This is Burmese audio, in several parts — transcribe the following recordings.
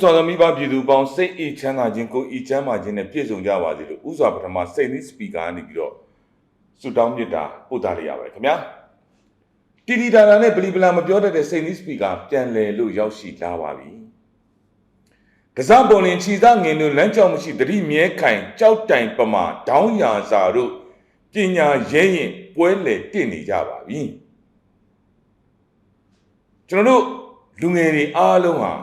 ချစ်စွာသောမိဘပြည်သူပေါင်းစိတ်အေးချမ်းသာခြင်းကိုယ်အေးချမ်းသာခြင်းနဲ့ပြည့်စုံကြပါစေလို့ဥစွာပထမစိတ်နည်းစပီကာကနေပြီးတော့ဆုတောင်းမြတ်တာပို့သလိုက်ရပါတယ်ခင်ဗျာတီတီတာတာနဲ့ပလီပလာမပြောတတ်တဲ့စိတ်နည်းစပီကာပြန်လည်လို့ရောက်ရှိလာပါပြီကစားပေါ်လင်ခြီသားငင်တို့လမ်းကြောင်းမရှိတတိမြဲခိုင်ကြောက်တိုင်ပမာဒေါင်းရာစာတို့ပညာရဲရင်ပွဲလေတင့်နေကြပါပြီကျွန်တော်တို့လူငယ်တွေအားလုံးဟာ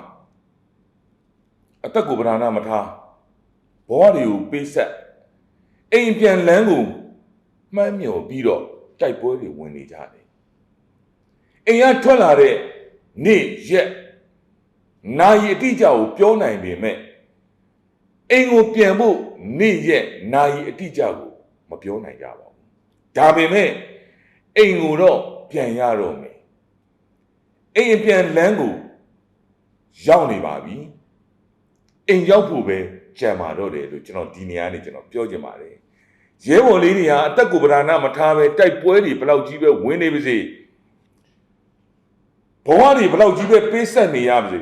အသက်ကိုပဓာနာမထားဘဝတွေကိုပေးဆက်အိမ်ပြန်လန်းကိုမှန်းမြော်ပြီးတော့တိုက်ပွဲတွေဝင်နေကြတယ်အိမ်ကထွက်လာတဲ့နေ့ရက်နာရီအတိအကျကိုပြောနိုင်ပေမဲ့အိမ်ကိုပြန်ဖို့နေ့ရက်နာရီအတိအကျကိုမပြောနိုင်ကြပါဘူးဒါပေမဲ့အိမ်ကိုတော့ပြန်ရတော့မယ်အိမ်အပြန်လန်းကိုရောက်နေပါပြီ အိမ်ရောက်ဖို့ပဲကြံမာတော့တယ်လို့ကျွန်တော်ဒီနေရာနေကျွန်တော်ပြောချင်ပါတယ်ရဲဘော်လေးတွေဟာအသက်ကိုပဓာနာမထားပဲတိုက်ပွဲတွေဘလောက်ကြီးပဲဝင်နေပါစေဘဝတွေဘလောက်ကြီးပဲပေးဆက်နေရပါစေ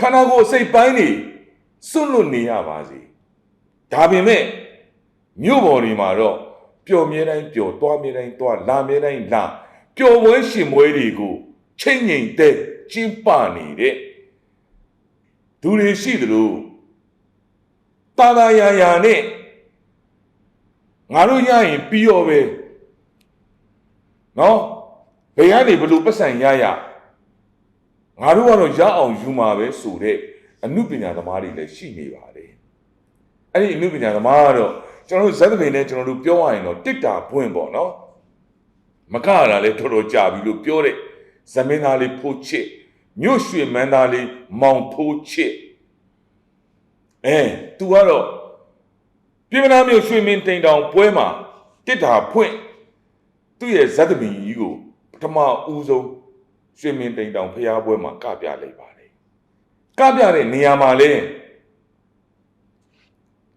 ခန္ဓာကိုယ်စိတ်ပိုင်းတွေစွန့်လွတ်နေရပါစေဒါပေမဲ့မြို့ပေါ်တွေမှာတော့ပျော်မြဲတိုင်းပျော်သွားမြဲတိုင်းသွားလာမြဲတိုင်းလာပျော်ပွဲရှင်ပွဲတွေကိုချိန်ငိမ်တဲ့ကျင်းပနေတဲ့ သူတွေရှိသလိုတာတာယာယာနဲ့ငါတို့ရရင်ပြီးရောပဲနော်ဘယ်ကနေဘလို့ပတ်စံရရငါတို့ကတော့ရအောင်ယူမှာပဲဆိုတဲ့အမှုပညာသမားတွေလည်းရှိနေပါတယ်အဲ့ဒီအမှုပညာသမားကတော့ကျွန်တော်တို့ဇက်သပင်နဲ့ကျွန်တော်တို့ပြောရရင်တော့တစ်တာပွင့်ပေါ့နော်မကရတာလည်းတော်တော်ကြာပြီလို့ပြောတဲ့ဇမင်းသားလေးဖိုးချစ် မြို့ရွှေမန်းသားလေးမောင်ဖိုးချစ်အဲ तू ကတော့ပြည်မနာမြို့ရွှေမင်းတိန်တောင်ပွဲမှာတစ်တာဖွင့်သူ့ရဲ့ဇက်သမီးကြီးကိုပထမဦးဆုံးရွှေမင်းတိန်တောင်ဖျားပွဲမှာကပြလိုက်ပါတယ်ကပြတဲ့နေရာမှာလဲ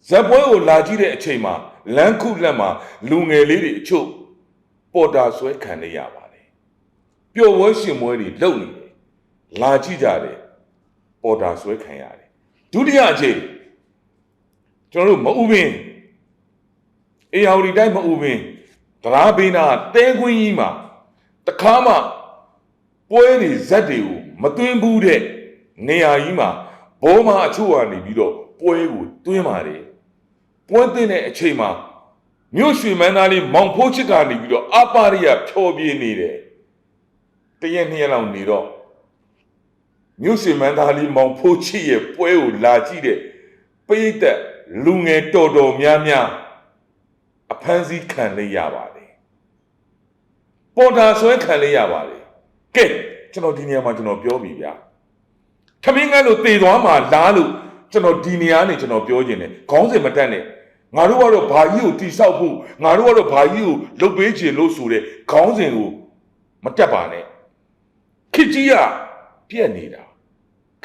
ဇက်ပွဲကိုလာကြည့်တဲ့အချိန်မှာလမ်းခုလက်မှာလူငယ်လေးတွေအချို့ပေါ်တာဆွဲခံနေရပါတယ်ပျော်ဝဲရှင်ပွဲတွေလုပ်နေတယ် လာကြည့်ကြတယ်ပေါ်တာဆွဲခံရတယ်ဒုတိယအချိန်ကျွန်တော်တို့မဥပင်အေယာဝတီတိုင်းမဥပင်တရားဘေးနာတဲခွင်းကြီးမှာတခါမှပွဲတွေဇက်တွေကိုမသွင်းဘူးတဲ့နေရာကြီးမှာဘောမအချို့ကနေပြီးတော့ပွဲကိုသွင်းပါတယ်ပွဲသွင်းတဲ့အချိန်မှာမြို့ရွှေမန်းသားလေးမောင်ဖိုးချစ်ကနေပြီးတော့အပါရိယဖြောပြနေတယ်တရက်နှစ်ရက်လောက်နေတော့ မြို့ရွှေမန်းသားလေးမောင်ဖိုးချစ်ရဲ့ပွဲကိုလာကြည့်တဲ့ပိဋကလူငယ်တော်တော်များများအဖမ်းဆီးခံလေးရပါတယ်ပေါ်တာဆွဲခံလေးရပါတယ်ကဲကျွန်တော်ဒီနေရာမှာကျွန်တော်ပြောပြီဗျာထမင်းကလို့တေသွားမှာလားလို့ကျွန်တော်ဒီနေရာနေကျွန်တော်ပြောခြင်းတယ်ခေါင်းစဉ်မတက်နဲ့ငါတို့ကတော့ဘာကြီးကိုတိဆောက်ဖို့ငါတို့ကတော့ဘာကြီးကိုလုတ်ပေးခြင်းလို့ဆိုတဲ့ခေါင်းစဉ်ကိုမတက်ပါနဲ့ခစ်ကြီးကပြက်နေတာ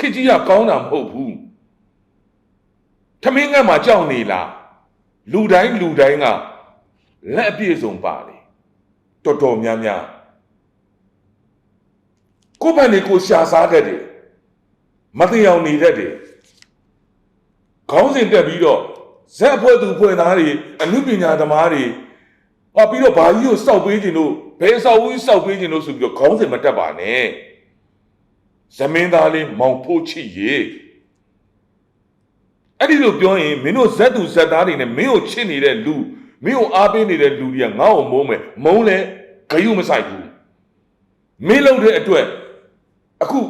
ခစ်ကြီးကကောင်းတာမဟုတ်ဘူးထမင်းငတ်မှာကြောက်နေလားလူတိုင်းလူတိုင်းကလက်အပြည့်စုံပါလေတော်တော်များများကိုယ့်ဘက်နေကိုရှာစားတတ်တယ်မတရားနေတတ်တယ်ခေါင်းစဉ်တက်ပြီးတော့ဇက်အဖွဲ့သူဖွဲ့သားတွေအမှုပညာသမားတွေဟောပြီးတော့ဘာကြီးကိုစောက်ပေးခြင်းလို့ဘယ်စောက်ဦးစောက်ပေးခြင်းလို့ဆိုပြီးတော့ခေါင်းစဉ်မတက်ပါနဲ့ ဇမင်းသားလေးမောင်ဖို့ချစ်ရေအဲ့ဒီလိုပြောရင်မင်းတို့ဇက်သူဇက်သားတွေနဲ့မင်းကိုချစ်နေတဲ့လူမင်းကိုအားပေးနေတဲ့လူတွေကငါ့ကိုမုန်းမယ်မုန်းလဲဂယုမဆိုင်ဘူးမင်းလုပ်တဲ့အတွက်အခု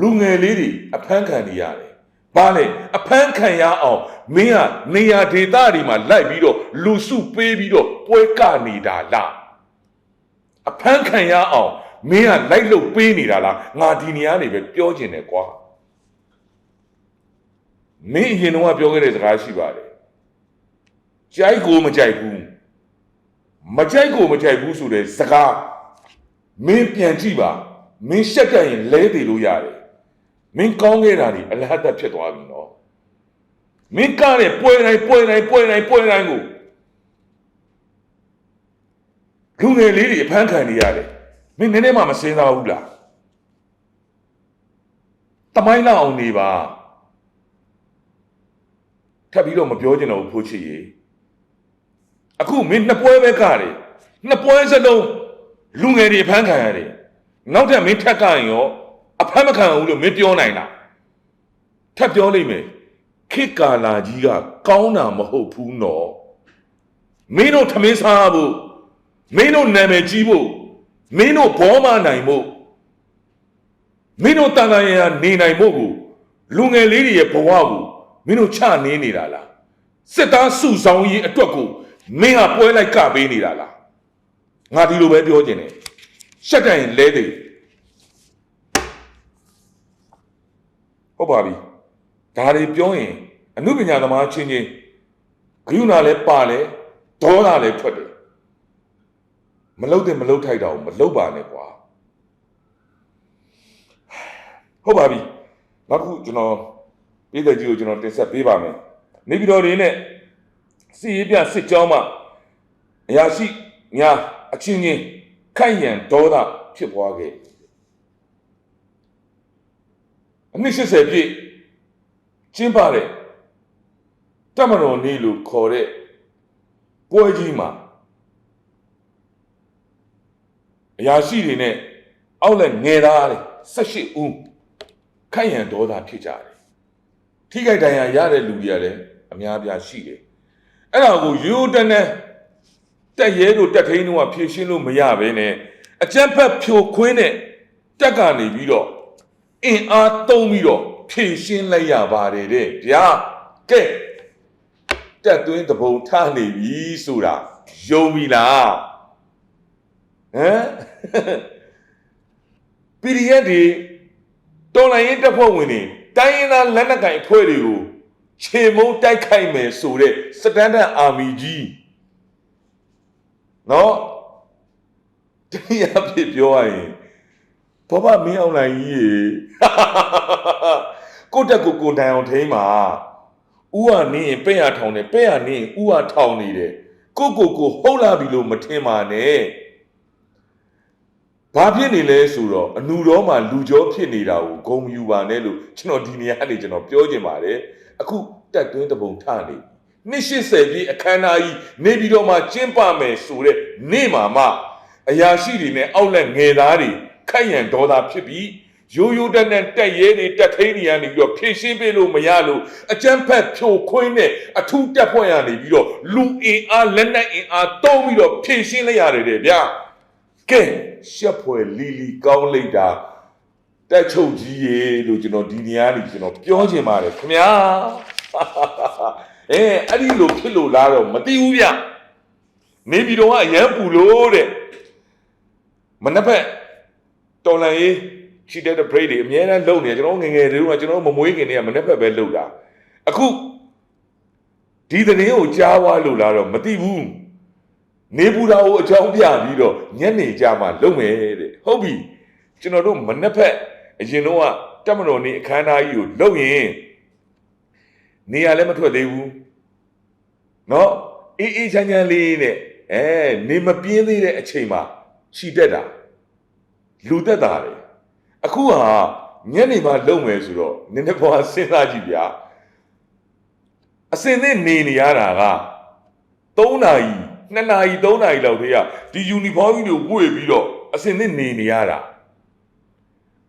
လူငယ်လေးတွေအဖမ်းခံနေရတယ်ဘာလဲအဖမ်းခံရအောင်မင်းကနေရာဒေသတွေမှာလိုက်ပြီးတော့လူစုပေးပြီးတော့ပွဲကနေတာလားအဖမ်းခံရအောင် မင်းကလိုက်လို့ပေးနေတာလားငါဒီနေရာနေပဲပြောချင်တယ်ကွာမင်းအရင်တော့ပြောခဲ့တဲ့စကားရှိပါတယ်ကြိုက်ကိုမကြိုက်ဘူးမကြိုက်ကိုမကြိုက်ဘူးဆိုတဲ့စကားမင်းပြန်ကြည့်ပါမင်းရှက်ကြရင်လဲသေးလို့ရတယ်မင်းကောင်းခဲ့တာဒီအလဟတ်ဖြစ်သွားပြီနော်မင်းကတဲ့ပွဲတိုင်းပွဲတိုင်းပွဲတိုင်းပွဲတိုင်းကိုလူငယ်လေးတွေအဖမ်းခံနေရတယ် မင်းနည်းနည်းမှမစင်းစားဘူးလားတမိုင်းလောက်အောင်နေပါထပ်ပြီးတော့မပြောချင်တော့ဘူးဖိုးချစ်ရေအခုမင်းနှစ်ပွဲပဲကတယ်နှစ်ပွဲစလုံးလူငယ်တွေအဖမ်းခံရတယ်နောက်ထပ်မင်းထက်ကရင်ရောအဖမ်းမခံဘူးလို့မင်းပြောနိုင်လားထပ်ပြောလိမ့်မယ်ခေတ်ကာလာကြီးကကောင်းတာမဟုတ်ဘူးနော်မင်းတို့ထမင်းစားဖို့မင်းတို့နာမည်ကြီးဖို့ မင်းတို့ဘောမနိုင်ဖို့မင်းတို့တန်တန်ရရနေနိုင်ဖို့ကိုလူငယ်လေးတွေရဲ့ဘဝကိုမင်းတို့ချနေနေတာလားစစ်သားစုဆောင်ရေးအတွက်ကိုမင်းဟာပွဲလိုက်ကပေးနေတာလားငါဒီလိုပဲပြောချင်တယ်ရှက်တိုင်လဲတယ်ဟုတ်ပါပြီဒါတွေပြောရင်အမှုပညာသမားချင်းချင်းဂရုဏာလည်းပါလဲဒေါသလည်းထွက်တယ် မလုတ်တဲ့မလုတ်ထိုက်တာကိုမလုတ်ပါနဲ့ကွာဟုတ်ပါပြီနောက်တစ်ခုကျွန်တော်ပြည်သက်ကြီးကိုကျွန်တော်တင်ဆက်ပေးပါမယ်နေပြည်တော်ရင်းနဲ့စီရေးပြစစ်ကြောင်းမှအရာရှိများအချင်းချင်းခိုက်ရန်ဒေါသဖြစ်ပွားခဲ့အနည်း80ပြည့်ကျင်းပတဲ့တမတော်နေလို့ခေါ်တဲ့ပွဲကြီးမှာ အရာရှိတွေနဲ့အောက်လက်ငယ်သားတွေ18ဦးခိုက်ရန်ဒေါသဖြစ်ကြတယ်ထိခိုက်ဒဏ်ရာရတဲ့လူတွေကလည်းအများအပြားရှိတယ်အဲ့ဒါကိုရိုးတန်းတန်းတက်ရဲတို့တက်ထိန်တို့ကဖြည့်ရှင်းလို့မရဘဲနဲ့အကြမ်းဖက်ဖြိုခွင်းတဲ့တက်ကနေပြီးတော့အင်အားသုံးပြီးတော့ဖြည့်ရှင်းလိုက်ရပါတယ်တဲ့ဗျာကဲတက်သွင်းတပုံထားနေပြီဆိုတာယုံပြီလား ဟမ် PDF တွေတော်လိုင်းရင်တပ်ဖွဲ့ဝင်တွေတိုင်းရင်းသားလက်နက်ကိုင်အဖွဲ့တွေကိုခြေမုံတိုက်ခိုက်မယ်ဆိုတဲ့စတန်ဒတ်အာမီကြီးနော်တရားဖြစ်ပြောရရင်ဘဘမင်းအောင်လိုင်းကြီးရေကိုတက်ကိုကိုတိုင်အောင်ထိန်းမှာဥကနေရင်ပဲ့ရထောင်တယ်ပဲ့ရနေရင်ဥကထောင်နေတယ်ကိုကိုကိုဟုတ်လာပြီလို့မထင်ပါနဲ့ ဘာဖြစ်နေလဲဆိုတော့အနူတော်မှာလူကြောဖြစ်နေတာကိုဂုံယူပါနဲ့လို့ကျွန်တော်ဒီနေရာကနေကျွန်တော်ပြောချင်ပါတယ်အခုတက်တွင်းတပုံထနေနှစ်80ပြည့်အခမ်းအနားကြီးနေပြီးတော့မှကျင်းပမယ်ဆိုတဲ့နေ့မှာမှအရာရှိတွေနဲ့အောက်လက်ငယ်သားတွေခိုက်ရန်ဒေါသဖြစ်ပြီးရိုးရိုးတက်နဲ့တက်ရဲတွေတက်ထိန်တွေကနေပြီးတော့ဖြည့်ရှင်းပေးလို့မရလို့အကြမ်းဖက်ဖြိုခွင်းနဲ့အထူးတက်ဖွဲ့ရနေပြီးတော့လူအင်အားလက်နက်အင်အားတုံးပြီးတော့ဖြည့်ရှင်းလိုက်ရတယ်တဲ့ဗျာ ကဲရှက်ဖွယ်လီလီကောင်းလိုက်တာတက်ချုပ်ကြီးရေလို့ကျွန်တော်ဒီနေရာနေကျွန်တော်ပြောချင်ပါတယ်ခင်ဗျာအဲအဲ့ဒီလိုဖြစ်လို့လားတော့မသိဘူးဗျနေပြည်တော်ကအရန်ပူလို့တဲ့မနေ့ဖက်တော်လန်ရေးချီတက်တဲ့ break တွေအများအားလုံနေကျွန်တော်ငယ်ငယ်တွေကကျွန်တော်မမွေးခင်တည်းကမနေ့ဖက်ပဲလုံတာအခုဒီသတင်းကိုကြားွားလို့လားတော့မသိဘူး နေပူတာကိုအကြောင်းပြပြီးတော့ညနေကြမှာလုံမယ်တဲ့ဟုတ်ပြီကျွန်တော်တို့မနေ့ဖက်အရင်တော့ကတက်မတော်နေအခမ်းအနားကြီးကိုလုံရင်နေရလည်းမထွက်သေးဘူးเนาะအေးအေးချမ်းချမ်းလေးနဲ့အဲနေမပြင်းသေးတဲ့အချိန်မှာခြိတက်တာလူတက်တာလေအခုဟာညနေမှလုံမယ်ဆိုတော့နည်းနည်းပေါ်စဉ်းစားကြည့်ဗျာအစင်နဲ့နေနေရတာက3နာရီ 2နာရီ3နာရီလောက်တည်းကဒီယူနီဖောင်းကြီးတွေဝှေ့ပြီးတော့အစင်နဲ့နေနေရတာ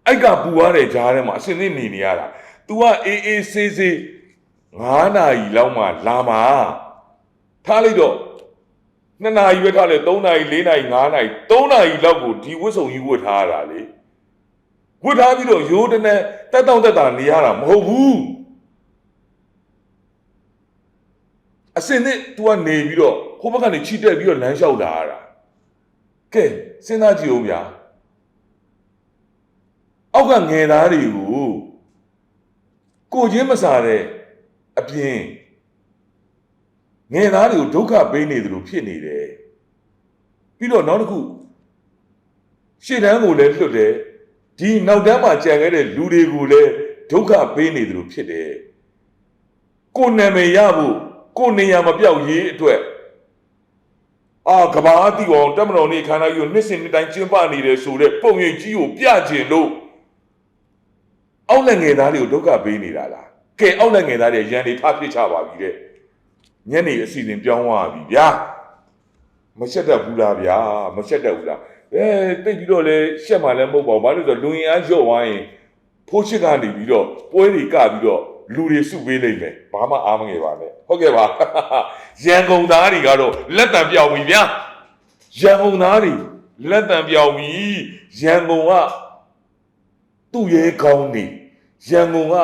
အိုက်ကပူရတဲ့ကြားထဲမှာအစင်နဲ့နေနေရတာ तू ကအေးအေးဆေးဆေး9နာရီလောက်မှလာမှာထားလိုက်တော့2နာရီပဲထားလေ3နာရီ4နာရီ5နာရီ3နာရီလောက်ကိုဒီဝတ်စုံကြီးဝတ်ထားရတာလေဝတ်ထားပြီးတော့ရိုးတနဲ့တက်တောင့်တက်တာနေရတာမဟုတ်ဘူးအစင်နဲ့ तू ကနေပြီးတော့ ဟိုဘက်ကနေခြိတက်ပြီးတော့လမ်းလျှောက်လာရတာကဲစဉ်းစားကြည့်ဦးဗျာအောက်ကငယ်သားတွေကိုကိုချင်းမစားတဲ့အပြင်ငယ်သားတွေကိုဒုက္ခပေးနေတယ်လို့ဖြစ်နေတယ်ပြီးတော့နောက်တစ်ခုရှေ့တန်းကိုလည်းလွတ်တယ်ဒီနောက်တန်းမှာကြံခဲ့တဲ့လူတွေကိုလည်းဒုက္ခပေးနေတယ်လို့ဖြစ်တယ်ကိုယ်နာမည်ရဖို့ကိုယ်နေရာမပြောက်ရေးအတွက် အာကဘာတီအောင်တက်မတော်နေခန္ဓာကြီးကိုနှစ်စဉ်နှစ်တိုင်းကျင်းပနေတယ်ဆိုတဲ့ပုံရိပ်ကြီးကိုပြကျင်လို့အောက်လက်ငယ်သားတွေကိုဒုက္ခပေးနေတာလားကဲအောက်လက်ငယ်သားတွေရန်တွေထားဖြစ်ချပါပြီတဲ့ညနေအစီအစဉ်ပြောင်းသွားပြီဗျာမရှက်တတ်ဘူးလားဗျာမရှက်တတ်ဘူးလားအဲတိတ်ပြီးတော့လေရှက်မှလည်းမဟုတ်ပါဘူးဘာလို့လဲဆိုတော့လူရင်အားလျော့သွားရင်ဖိုးချစ်ကနေပြီးတော့ပွဲတွေကပြီးတော့ လူတွေစုပေးလိုက်မယ်ဘာမှအားမငယ်ပါနဲ့ဟုတ်ကဲ့ပါရန်ကုန်သားတွေကတော့လက်တံပြောင်းပြီဗျာရန်ကုန်သားတွေလက်တံပြောင်းပြီရန်ကုန်ကသူ့ရဲကောင်းနေရန်ကုန်က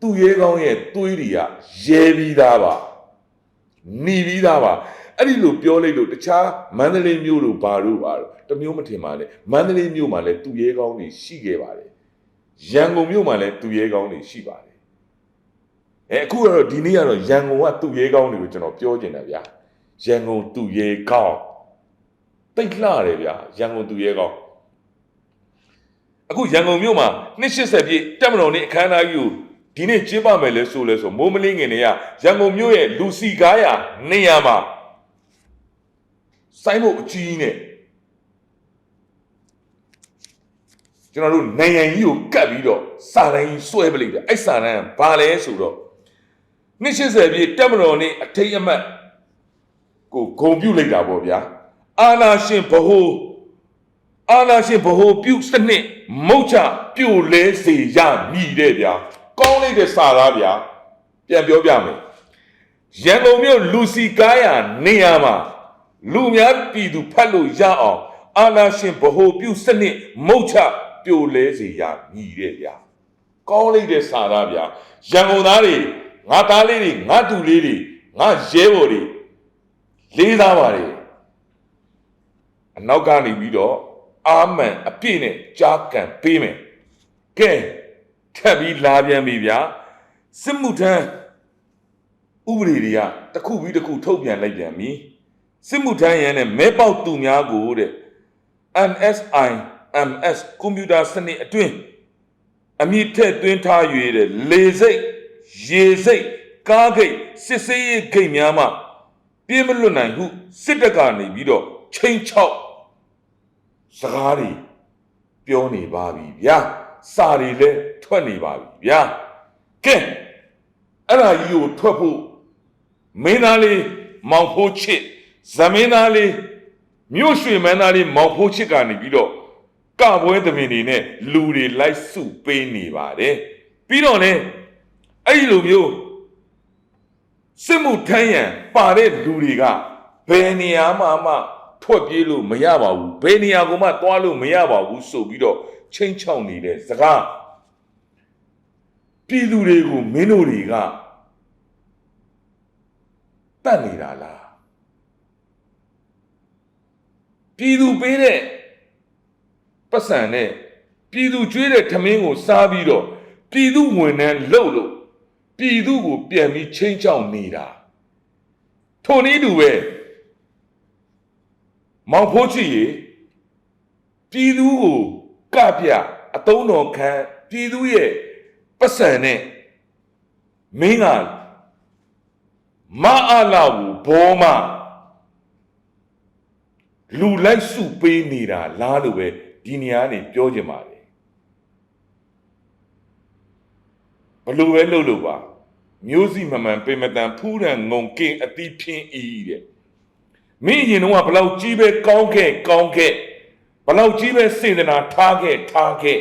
သူ့ရဲကောင်းရဲ့သွေးတွေကရဲပြီးသားပါหนีပြီးသားပါအဲ့ဒီလိုပြောလိုက်လို့တခြားမန္တလေးမြို့တို့ဘာတို့ပါတော့တစ်မျိုးမထင်ပါနဲ့မန္တလေးမြို့မှာလည်းသူ့ရဲကောင်းတွေရှိခဲ့ပါတယ်ရန်ကုန်မြို့မှာလည်းသူ့ရဲကောင်းတွေရှိပါတယ် အဲအခုကတော့ဒီနေ့ကတော့ရန်ကုန်ကသူ့ရဲကောင်းတွေကိုကျွန်တော်ပြောချင်တယ်ဗျာရန်ကုန်သူ့ရဲကောင်းတိတ်လှတယ်ဗျာရန်ကုန်သူ့ရဲကောင်းအခုရန်ကုန်မြို့မှာ280ပြည့်တက်မတော်နေ့အခမ်းအနားကြီးကိုဒီနေ့ကျင်းပမယ်လဲဆိုလဲဆိုမိုးမလင်းငင်တွေကရန်ကုန်မြို့ရဲ့လူစီကားရနေရာမှာစိုင်းဖို့အကြီးနဲ့ကျွန်တော်တို့နိုင်ငံကြီးကိုကတ်ပြီးတော့စာတန်းကြီးစွဲပလိုက်တယ်အဲ့စာတန်းကဘာလဲဆိုတော့ 280ပြည့်တက်မတော်နေ့အထိတ်အမှတ်ကိုဂုံပြုတ်လိုက်တာပေါ့ဗျာအာနာရှင်ဘ ਹੁ အာနာရှင်ဗဟိုပြုစနစ်မုတ်ချပြိုလဲစေရမည်တဲ့ဗျာကောင်းလိုက်တဲ့စာသားဗျာပြန်ပြောပြမယ်ရန်ကုန်မြို့လူစီကားရနေရာမှာလူများပြည်သူဖတ်လို့ရအောင်အာနာရှင်ဗဟိုပြုစနစ်မုတ်ချပြိုလဲစေရမည်တဲ့ဗျာကောင်းလိုက်တဲ့စာသားဗျာရန်ကုန်သားတွေ ငါသားလေးတွေငါတူလေးတွေငါရဲဘော်တွေလေးသားပါတွေအနောက်ကနေပြီးတော့အာမန်အပြည့်နဲ့ကြားကန်ပေးမယ်ကဲထပ်ပြီးလာပြန်ပြီဗျာစစ်မှုထမ်းဥပဒေတွေကတစ်ခုပြီးတစ်ခုထုတ်ပြန်လိုက်ပြန်ပြီစစ်မှုထမ်းရန်နဲ့မဲပေါက်သူများကိုတဲ့ NSI MS ကွန်ပျူတာစနစ်အတွင်းအမြင့်ထက်သွင်းထား၍တဲ့လေစိတ် ရေစိတ်ကားဂိတ်စစ်စေးရေးဂိတ်များမှပြေးမလွတ်နိုင်ဟုစစ်တပ်ကနေပြီးတော့ချိန်ချောက်စကားတွေပြောနေပါပြီဗျာစာတွေလည်းထွက်နေပါပြီဗျာကဲအဲ့ဒါကြီးကိုထွက်ဖို့မင်းသားလေးမောင်ဖိုးချစ်ဇမင်းသားလေးမြို့ရွှေမန်းသားလေးမောင်ဖိုးချစ်ကနေပြီးတော့ကပွဲသမင်တွေနဲ့လူတွေလိုက်စုပေးနေပါတယ်ပြီးတော့လည်း အဲ့ဒီလိုမျိုးစစ်မှုထမ်းရန်ပါတဲ့လူတွေကဘယ်နေရာမှမှထွက်ပြေးလို့မရပါဘူးဘယ်နေရာကိုမှသွားလို့မရပါဘူးဆိုပြီးတော့ချင်းချောက်နေတဲ့စကားပြည်သူတွေကိုမင်းတို့တွေကတတ်နေတာလားပြည်သူပေးတဲ့ပတ်စံနဲ့ပြည်သူကျွေးတဲ့ထမင်းကိုစားပြီးတော့ပြည်သူဝင်နှန်းလှုပ်လို့ ပြည်သူကိုပြန်ပြီးချင်းချောက်နေတာထိုနည်းတူပဲမောင်ဖိုးချီရေပြည်သူကိုကပြအတုံးတော်ခံပြည်သူရဲ့ပတ်စံနဲ့မင်းကမအားလာဘူးဘောမလူလိုက်စုပေးနေတာလားလို့ပဲဒီနေရာကနေပြောချင်ပါတယ်ဘလို့ပဲလုပ်လို့ပါ မျိုးစီမမှန်ပင်မတန်ဖူးရန်ငုံကင်းအတိဖြင်းဤတဲ့မင်းအရင်တော့ကဘလောက်ကြီးပဲကောင်းခဲ့ကောင်းခဲ့ဘလောက်ကြီးပဲစေတနာထားခဲ့ထားခဲ့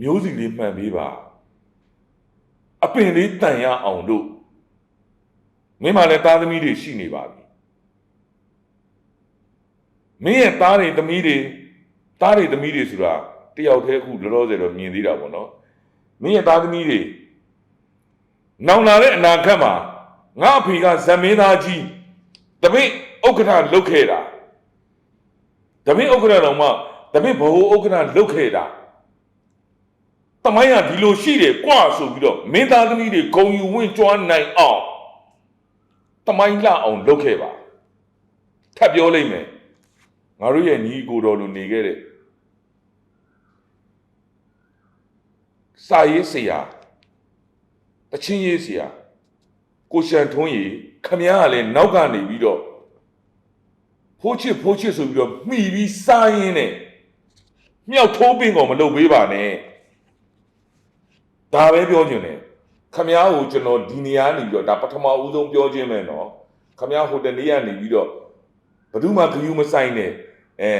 မျိုးစီလေးမှန်ပေးပါအပင်လေးတန်ရအောင်လို့မင်းမလည်းသားသမီးတွေရှိနေပါပြီမင်းရဲ့သားတွေသမီးတွေသားတွေသမီးတွေဆိုတာတယောက်တည်းအခုလောလောဆယ်တော့မြင်သေးတာပေါ့နော် မင်းရဲ့သားသမီးတွေနောင်လာတဲ့အနာဂတ်မှာငါအဖေကဇမင်းသားကြီးတပိတ်ဥက္ကဋ္ဌလုတ်ခဲ့တာတပိတ်ဥက္ကဋ္ဌတော်မှတပိတ်ဘဟုဥက္ကဋ္ဌလုတ်ခဲ့တာတမိုင်းကဒီလိုရှိတယ်ကွာဆိုပြီးတော့မင်းသားသမီးတွေဂုံယူဝင့်ကြွားနိုင်အောင်တမိုင်းလှအောင်လုတ်ခဲ့ပါထပ်ပြောလိုက်မယ်ငါတို့ရဲ့ညီကိုတော်လိုနေခဲ့တဲ့ စာရေးဆရာတချင်းရေးဆရာကိုရှန်ထွန်းကြီးခမည်းကလည်းနောက်ကနေပြီးတော့ဖိုးချစ်ဖိုးချစ်ဆိုပြီးတော့မှီပြီးစားရင်းနဲ့မြောက်ထိုးပင်ကောင်မလုပ်ပေးပါနဲ့ဒါပဲပြောချင်တယ်ခမည်းကိုကျွန်တော်ဒီနေရာနေပြီးတော့ဒါပထမဦးဆုံးပြောခြင်းပဲနော်ခမည်းဟိုတနေ့ကနေပြီးတော့ဘယ်သူမှဂယူးမဆိုင်နဲ့အဲ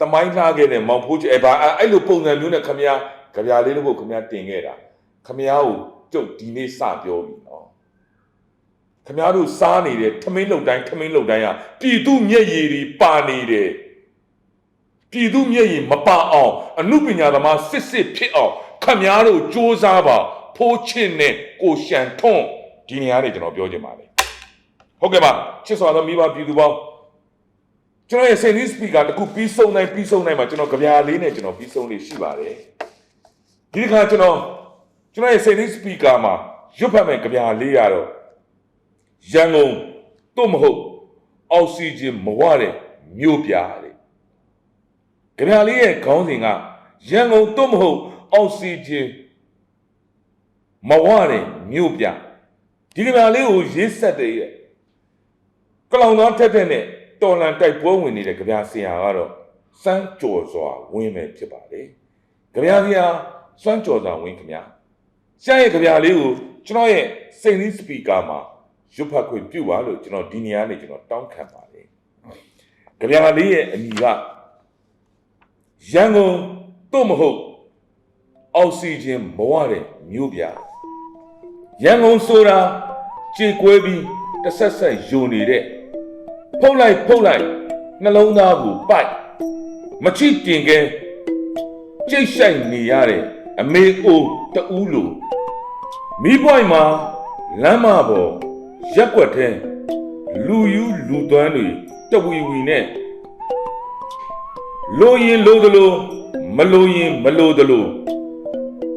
တမိုင်းလှခဲ့တဲ့မောင်ဖိုးချစ်အဲဘာအဲ့လိုပုံစံမျိုးနဲ့ခမည်း ကြပြလေးလို့ခမ ्या တင်ခဲ့တာခမ ्या ကိုကျုပ်ဒီနေ့စပြောပြီနော် ခမားတို့စားနေတဲ့ထမင်းလုတ်တိုင်းထမင်းလုတ်တိုင်းကပြည်သူမျက်ရည်တွေပါနေတယ်ပြည်သူမျက်ရည်မပါအောင်အမှုပညာသမားစစ်စစ်ဖြစ်အောင်ခမားတို့စ조사ပါဖိုးချစ်နဲ့ကိုရှန်ထွန်းဒီနေရာနေကျွန်တော်ပြောချင်ပါတယ်ဟုတ်ကဲ့ပါချစ်စွာသောမိဘပြည်သူပေါင်းကျွန်တော်ရဲ့စိန်ဒီစပီကာတခုပြီးဆုံးတိုင်းပြီးဆုံးတိုင်းမှာကျွန်တော်ကြပြာလေးနဲ့ကျွန်တော်ပြီးဆုံးလေးရှိပါတယ် ဒီတစ်ခါကျွန်တော်ကျွန်တော်ရဲ့စိန်ဒီစပီကာမှာရွတ်ဖတ်မဲ့ကြပြာလေးရတော့ရန်ကုန်တို့မဟုတ်အောက်ဆီဂျင်မဝတဲ့မြို့ပြတဲ့ကြပြလေးရဲ့ခေါင်းစဉ်ကရန်ကုန်တို့မဟုတ်အောက်ဆီဂျင်မဝတဲ့မြို့ပြဒီကြပြလေးကိုရေးဆက်တဲ့ရဲ့ကလောင်သားထက်တဲ့နဲ့တော်လန်တိုက်ပွဲဝင်နေတဲ့ကြပြဆရာကတော့စမ်းကြော်စွာဝင်းမဲ့ဖြစ်ပါလေကြပြဆရာ စွမ်းကြော်စွာဝင်းခင်ဗျာဆရာရဲ့ကြပြလေးကိုကျွန်တော်ရဲ့စိန်လီစပီကာမှာရွတ်ဖတ်ခွင့်ပြုပါလို့ကျွန်တော်ဒီနေရာနေကျွန်တော်တောင်းခံပါတယ်။ကြပြာလေးရဲ့အမည်ကရန်ကုန်တို့မဟုတ်အောက်ဆီဂျင်မဝတဲ့မြို့ပြရန်ကုန်ဆိုတာကြေကွဲပြီးတစ်ဆက်ဆက်ယိုနေတဲ့ဖုတ်လိုက်ဖုတ်လိုက်နှလုံးသားကိုပိုက်မချိတင်ကဲကြိတ်ဆိုင်နေရတဲ့ အမေအိုတူးလိုမိပွိုင်မှာလမ်းမပေါ်ရက်ွက်ထဲလူယူလူသွမ်းတွေတဝီဝီနဲ့လိုရင်လိုသလိုမလိုရင်မလိုသလို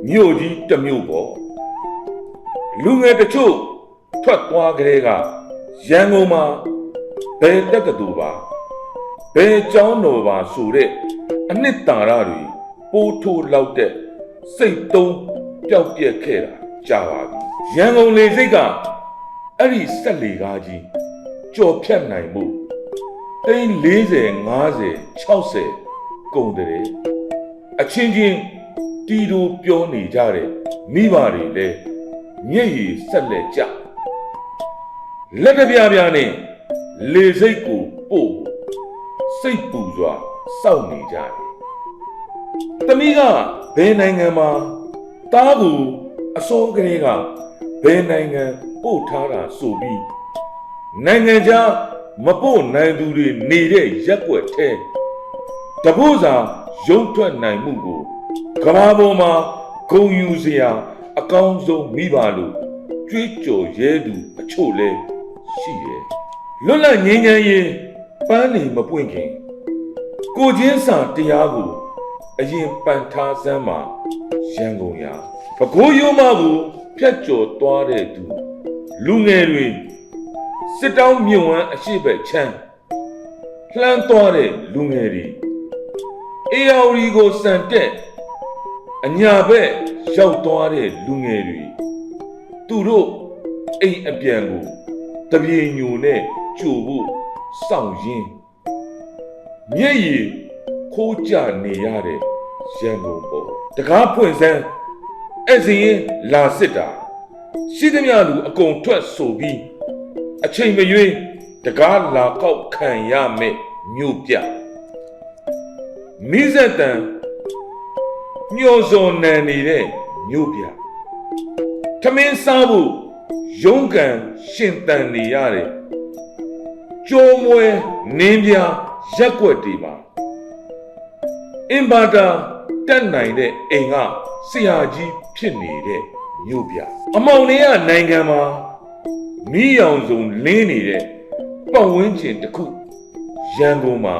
မြို့ကြီးတစ်မြို့ပေါ့လူငယ်တချို့ထွက်သွားကြတဲ့ကရန်ကုန်မှာဘယ်တက်ကတူပါဘယ်ကျောင်းတော်ပါဆိုတဲ့အနှစ်သာရတွေပိုးထိုးလောက်တဲ့ စိတ်တုံးပျောက်ပြက်ခဲ့တာကြာပါပြီရန်ကုန်လေစိတ်ကအဲ့ဒီဆက်လေကားကြီးကြော်ဖြတ်နိုင်မှုသိန်း40 50 60ကုန်တဲ့အချင်းချင်းတီတူပြောနေကြတဲ့မိဘတွေလည်းမျက်ရည်ဆက်လက်ကြလက်တပြားပြားနဲ့လေစိတ်ကိုပို့စိတ်ပူစွာစောင့်နေကြတယ်။ တမီးကဘယ်နိုင်ငံမှာတားကိုအစောကလေးကဘယ်နိုင်ငံပို့ထားတာဆိုပြီးနိုင်ငံခြားမပို့နိုင်သူတွေနေတဲ့ရက်ွက်ထဲတပုတ်စာရုံထွက်နိုင်မှုကိုကမ္ဘာပေါ်မှာဂုံယူစရာ အကောင်းဆုံးမိပါလို့ကြွေးကြော်ရဲသူအချို့လဲရှိတယ်လွတ်လပ်ငြိမ်းချမ်းရေးပန်းနေမပွင့်ခင်ကိုချင်းစာတရားကို အရင်ပန်ထားစမ်းမှာရန်ကုန်ရာပကိုးရိုးမကိုဖြတ်ကျော်သွားတဲ့သူလူငယ်တွေစစ်တောင်းမြင့်ဝမ်းအရှိဘက်ချမ်းလှမ်းသွားတဲ့လူငယ်တွေအေယာဝတီကိုစံတက်အညာဘက်ရောက်သွားတဲ့လူငယ်တွေသူတို့အိမ်အပြန်ကိုတပြေညိုနဲ့ကြိုဖို့စောင့်ရင်းမျက်ရည် ခိုးကြနေရတဲ့ရန်ကုန်ပေါ်တကားဖွင့်စမ်းအဲ့စရင်လာစစ်တာရှိသမျှလူအကုန်ထွက်ဆိုပြီးအချိန်မရွေးတကားလာကောက်ခံရမယ်မြို့ပြမိဇက်တန်ညှော်စော်နံနေတဲ့မြို့ပြထမင်းစားဖို့ရုံးကန်ရှင်တန်နေရတယ်ကြိုးမွဲနင်းပြရက်ွက်တွေမှာ အင်ဘာတာတက်နိုင်တဲ့အိမ်ကဆရာကြီးဖြစ်နေတဲ့မြို့ပြအမောင်လေးကနိုင်ငံမှာမိရောင်စုံလင်းနေတဲ့ပတ်ဝန်းကျင်တစ်ခုရန်ကုန်မှာ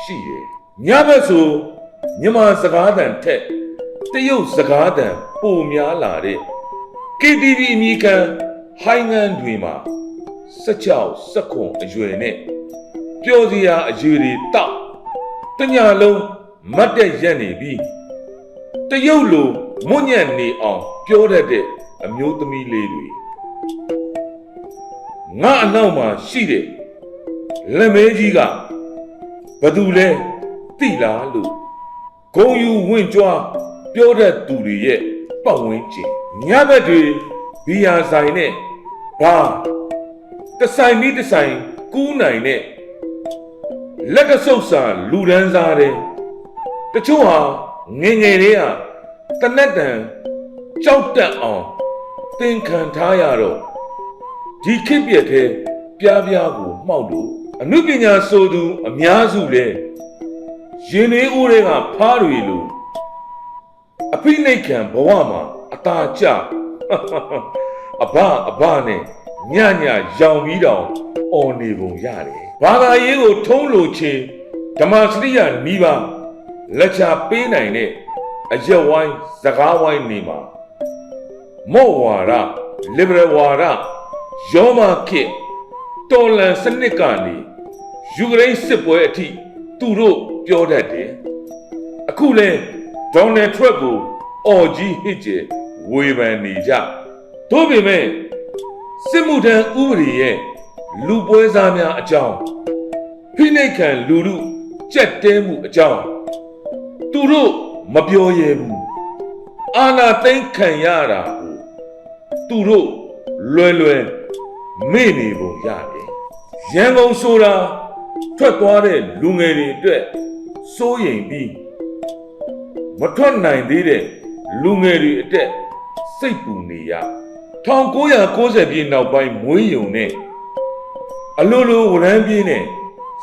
ရှိတယ်ညဘက်ဆိုမြန်မာစကားသံထက်တရုတ်စကားသံပိုများလာတဲ့ KTV အမည်ခံဟိုင်းငန်းတွေမှာ16 19အရွယ်နဲ့ပျော်စရာအရွယ်တွေတောက်တညာလုံး မတ်တက်ရက်နေပြီးတရုတ်လိုမွညံ့နေအောင်ပြောတတ်တဲ့အမျိုးသမီးလေးတွေငါအနောက်မှာရှိတဲ့လက်မဲကြီးကဘသူလဲသိလားလို့ဂုံယူဝင့်ကြွားပြောတတ်သူတွေရဲ့ပတ်ဝန်းကျင်ညဘက်တွေဘီယာဆိုင်နဲ့ဘာတဆိုင်ပြီးတဆိုင်ကူးနိုင်တဲ့လက်ကဆုပ်စာလူဒန်းစားတဲ့ တချို့ဟာငယ်ငယ်လေးဟာတနက်တန်ကြောက်တက်အောင်သင်ခံထားရတော့ဒီခစ်ပြက်တဲ့ပြားပြားကိုမှောက်လို့အနုပညာဆိုသူအများစုလဲရင်လေးဦးတွေကဖားတွေလို့အဖိနှိတ်ခံဘဝမှာအตาကျအဘအဘနဲ့ညညရောင်ပြီးတောင်အော်နေပုံရတယ်ဘာသာရေးကိုထုံးလို့ချင်းဓမ္မစရိယနီးပါး လက်ချပေးနိုင်တဲ့အရက်ဝိုင်းစကားဝိုင်းနေမှာမော့ဝါရ liberal ဝါရယောမခေတ်တော်လန်စနစ်ကနေယူကရိန်းစစ်ပွဲအထိသူတို့ပြောတတ်တယ်အခုလဲဒေါ်နယ်ထရက်ကိုအော်ကြီးဟစ်ကျယ်ဝေဖန်နေကြတို့ပေမဲ့စစ်မှုထမ်းဥပဒေရဲ့လူပွဲစားများအကြောင်းဖိနှိတ်ခံလူလူကြက်တဲမှုအကြောင်း သူတို့မပြောရဘူးအာနာသိမ့်ခံရတာကိုသူတို့လွယ်လွယ်မေ့နေပုံရတယ်ရန်ကုန်ဆိုတာထွက်သွားတဲ့လူငယ်တွေအတွက်စိုးရိမ်ပြီးမထွက်နိုင်သေးတဲ့လူငယ်တွေအတက်စိတ်ပူနေရ1990ပြည့်နောက်ပိုင်းမွေးယုံနဲ့အလိုလိုဝရမ်းပြင်းနဲ့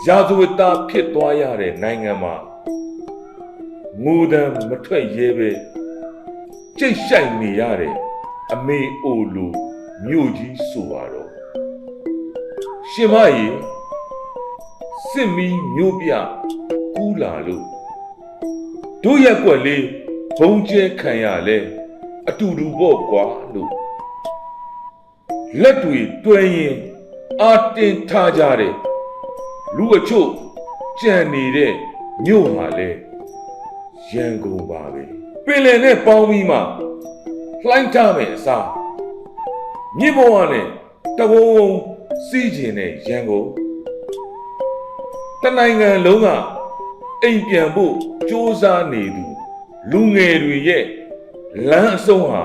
ရာဇဝတ်သားဖြစ်သွားရတဲ့နိုင်ငံမှာ ငိုတံမထွက်ရဲပဲကြိတ်ဆိုင်နေရတဲ့အမေအိုလိုမြို့ကြီးဆိုပါတော့ရှင်မကြီးစစ်မီးမြို့ပြကူးလာလို့တို့ရက်ွက်လေးဘုံကျဲခံရလဲအတူတူပေါ့ကွာလို့လက်တွေတွဲရင်အာတင်ထားကြတဲ့လူအချို့ကြံနေတဲ့မြို့ဟာလဲ ရန်ကုန်ပါပဲပင်လယ်နဲ့ပေါင်းပြီးမှလှိုင်းထားမယ်အစားမြစ်ဘဝနဲ့တဝုံဝုံစီးကျင်တဲ့ရန်ကုန်တနိုင်ငံလုံးကအိမ်ပြန်ဖို့စ조사နေသူလူငယ်တွေရဲ့လမ်းအဆုံးဟာ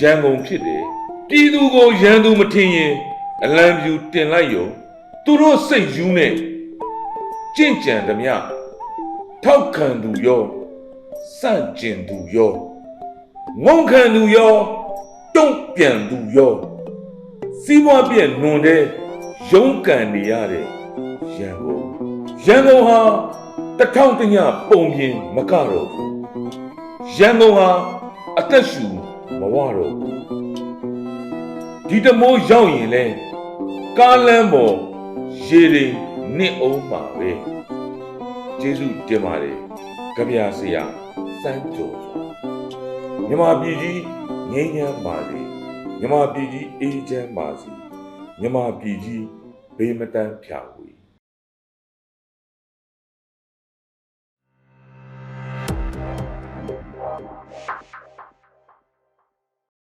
ရန်ကုန်ဖြစ်တယ်ပြည်သူကိုရန်သူမထင်ရင် အလံပြူတင်လိုက်ရောသူတို့စိတ်ယူးနဲ့ကြင့်ကြံသမျှထောက်ခံသူရော စန့်ကျင်သူရောငုံခံသူရောတုံ့ပြန်သူရောစီးပွားပြည့်နွန်တဲ့ရုံးကန်နေရတဲ့ရန်ကုန်ရန်ကုန်ဟာတထောင်တညပုံပြင်မကတော့ဘူးရန်ကုန်ဟာအသက်ရှူမဝတော့ဘူးဒီတမိုးရောက်ရင်လဲကားလမ်းပေါ်ရေရင်နစ်အောင်ပါပဲကျေးဇူးတင်ပါတယ်ကြပြဆရာ စမ်းကြုံမြမပြည်ကြီးငြိမ်းချမ်းပါစေမြမပြည်ကြီးအေးချမ်းပါစေမြမပြည်ကြီးဘေးမတန်းဖြာဝေ